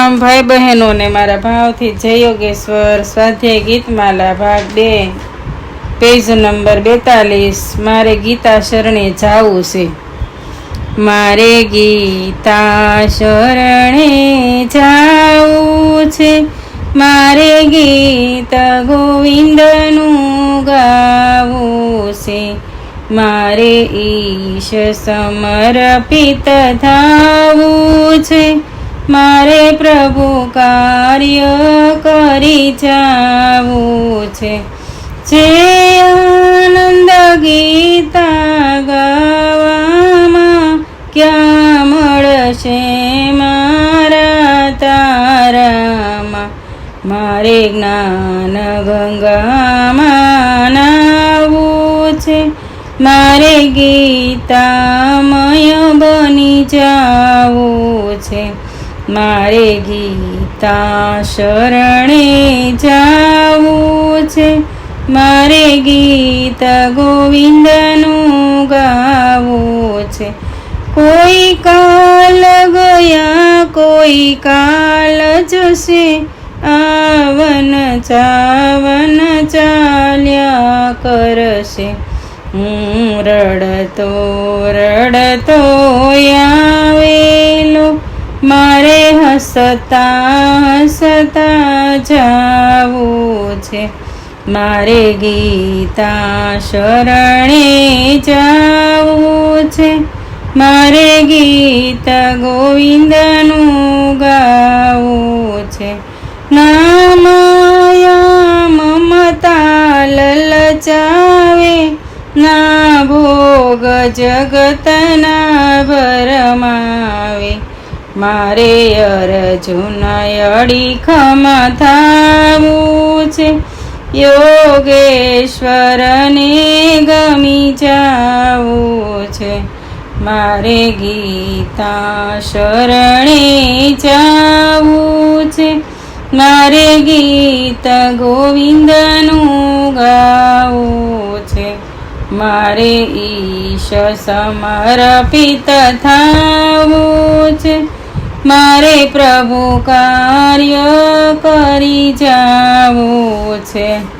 તમામ ભાઈ બહેનોને મારા ભાવથી જય યોગેશ્વર સ્વાધ્યાય ગીતમાલા ભાગ બે. પેજ નંબર બેતાલીસ. મારે ગીતા શરણે જાવું છે. મારે ગીતા શરણે જાવું છે. મારે ગીત ગોવિંદનું ગાવું છે. મારે ઈશ સમર્પિત થાવું છે. મારે પ્રભુ કાર્ય કરી જાવું છે. જે આનંદ ગીતા ગાવામાં ક્યાં મળશે મારા તારામાં? મારે જ્ઞાન ગંગામાં નાવું છે. મારે ગીતામય બની જાવું છે. મારે ગીતા શરણે જાવું છે. મારે ગીત ગોવિંદનું ગાવું છે. કોઈ કાલ ગયા, કોઈ કાલ જશે. આવન ચાવન ચાલ્યા કરશે. હું રડતો રડતો આવેલો મારે હસતા હસતા જાવું છે. મારે ગીતા શરણે જાવું છે. મારે ગીત ગોવિંદનું ગાવું છે. નામાયા મમતા લલચાવે. ના ભોગ જગતના ભરમાવે મારે અડી ખમ થાવું છે. યોગેશ્વરને ગમી જાવું છે. મારે ગીતા શરણે જાવું છે. મારે ગીત ગોવિંદનું ગાવું છે. મારે ઈશ સમર્પિત થાવું છે. મારે પ્રભુ કાર્ય કરી જાવું છે.